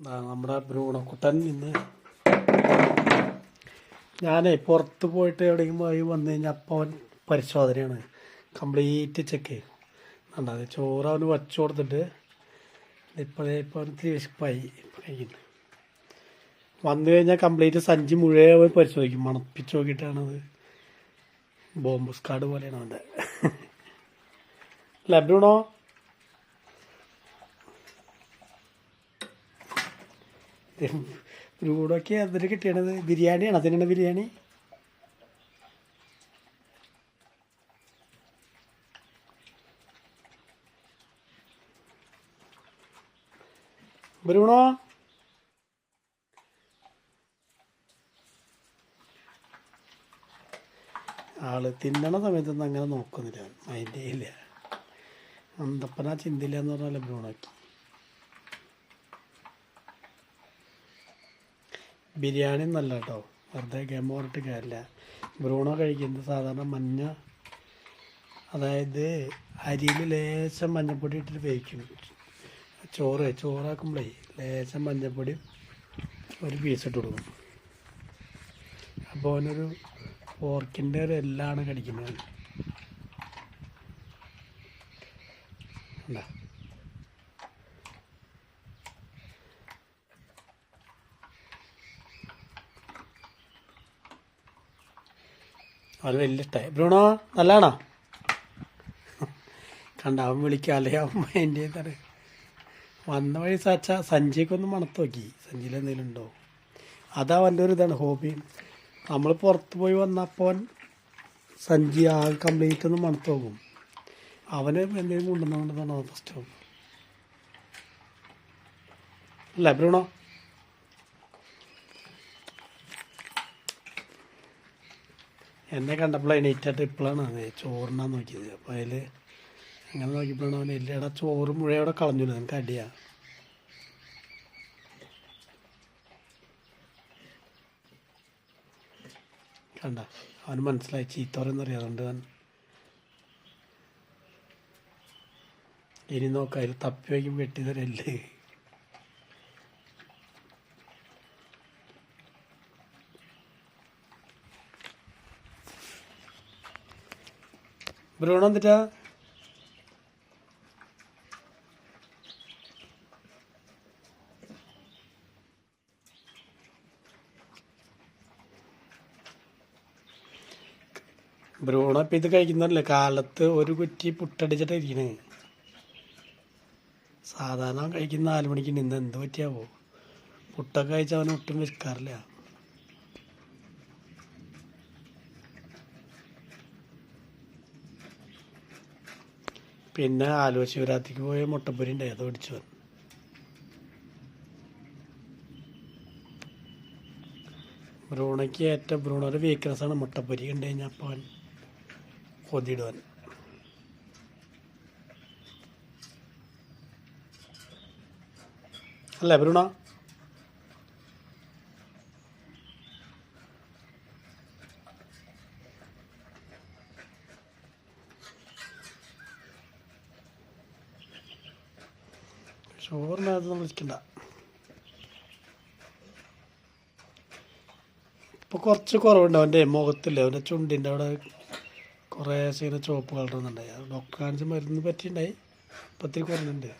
നമ്മുടെ ഭ്രൂണക്കുട്ടൻ ഇന്ന് ഞാനേ പുറത്ത് പോയിട്ട് എവിടെയും പോയി വന്നു കഴിഞ്ഞാൽ അപ്പോൾ അവൻ പരിശോധനയാണ്. കംപ്ലീറ്റ് ചെക്ക് ചെയ്യും. ചോറ് അവന് വച്ചു കൊടുത്തിട്ട് ഇപ്പോഴേ ഇപ്പോൾ അവന് ഇത്തിരി വിശപ്പായി. കഴിക്കുന്നു. വന്നു കഴിഞ്ഞാൽ കംപ്ലീറ്റ് സഞ്ചി മുഴുവൻ പരിശോധിക്കും. മണപ്പിച്ച് നോക്കിയിട്ടാണത് ബോംബ് സ്കാഡ് പോലെയാണ് അവന്റെ. അല്ലേ ബ്രൂണോ അതിന് എന്തിനു കിട്ടിയണത് ബിരിയാണിയാണ്. അതിനാണ് ബിരിയാണി. ബ്രൂണോ? ആൾ തിന്നണ സമയത്തൊന്നും അങ്ങനെ നോക്കുന്നില്ല. മൈൻഡേ ഇല്ല. അന്തപ്പന ചിന്തില്ല എന്ന് പറഞ്ഞാൽ ബ്രൂണോക്ക്. ബിരിയാണി നല്ല കേട്ടോ വെറുതെ ഗെയിം പറഞ്ഞിട്ട് കാര്യമില്ല ബ്രൂണോ കഴിക്കുന്നത് സാധാരണ മഞ്ഞ അതായത് അരിയിൽ ലേശം മഞ്ഞപ്പൊടി ഇട്ടിട്ട് വേവിക്കും. ചോറ് ചോറാക്കുമ്പോഴേ ലേശം മഞ്ഞപ്പൊടി ഒരു പീസ് ഇട്ട് കൊടുക്കും. അപ്പോൾ അവനൊരു പോർക്കിന്റെ ഒരു എല്ലാണ് കടിക്കുന്നത്. എന്താ അവന് വലിയ ഇഷ്ടമായി ബ്രൂണോ നല്ലതാണോ കണ്ട അവൻ വിളിക്കുക അല്ലെങ്കിൽ അവൻ എന്റെ ചെയ്താണ് വന്ന വഴി സച്ച സഞ്ചിയൊക്കെ ഒന്ന് മണത്ത് നോക്കി. സഞ്ചിയിൽ എന്തെങ്കിലും ഉണ്ടോ? അതാ അവന്റെ ഒരു ഇതാണ് ഹോബി. നമ്മൾ പുറത്ത് പോയി വന്നപ്പോൾ സഞ്ജി ആ കംപ്ലീറ്റ് ഒന്ന് മണത്ത് നോക്കും. അവന് എന്തെങ്കിലും കൊണ്ടുവന്നുകൊണ്ടാണ് ഫസ്റ്റ് അല്ല ബ്രൂണോ? എന്നെ കണ്ടപ്പോൾ എണീറ്റിട്ട് ഇപ്പോഴാണ് അത് ചോറിനാൻ നോക്കിയത്. അപ്പോൾ അതിൽ അങ്ങനെ നോക്കിയപ്പോഴാണ് അവൻ ഇല്ലടാ ചോറ് മുഴയോടെ കളഞ്ഞില്ല നിങ്ങൾക്ക് അടിയാ. കണ്ട അവന് മനസ്സിലായി ചീത്തോരെന്നറിയാം അതുകൊണ്ട് അവൻ ഇനി നോക്കാം അതിൽ തപ്പി വയ്ക്കും വെട്ടിതരല്ലേ ബ്രൂണോ എന്തിട്ടാ? ഭ്രൂണം ഇപ്പം ഇത് കഴിക്കുന്നല്ലേ കാലത്ത് ഒരു കുറ്റി പുട്ടടിച്ചിട്ട് ഇരിക്കണേ സാധാരണ കഴിക്കുന്ന നാല് മണിക്ക് ഇന്ന് എന്ത് പറ്റിയാവോ? പുട്ടൊക്കെ കഴിച്ചാൽ അവന് ഒട്ടും വിൽക്കാറില്ല പിന്നെ ആലുവ ശിവരാത്രിക്ക് പോയ മുട്ടപ്പൊരി ഉണ്ടായി അത് പിടിച്ചു വന്നു. ബ്രൂണയ്ക്ക് ഏറ്റവും ബ്രൂണോയുടെ വീക്ക്നെസ് ആണ് മുട്ടപ്പൊരി കണ്ടു കഴിഞ്ഞാൽ അപ്പോൾ അവൻ കൊതിയിടുവാൻ. അല്ലേ ബ്രൂണോ? ചോറിനകത്ത് വിളിക്കണ്ട ഇപ്പോൾ കുറച്ച് കുറവുണ്ട് അവന്റെ മുഖത്തില്ല അവന്റെ ചുണ്ടിന്റെ അവിടെ കുറേ സീന ചുവപ്പ് കളറുന്നുണ്ടായി ഡോക്ടർ കാണിച്ച് മരുന്ന് പറ്റിയിട്ടുണ്ടായി. ഇപ്പം ഇത്തിരി കുറഞ്ഞിട്ടുണ്ട്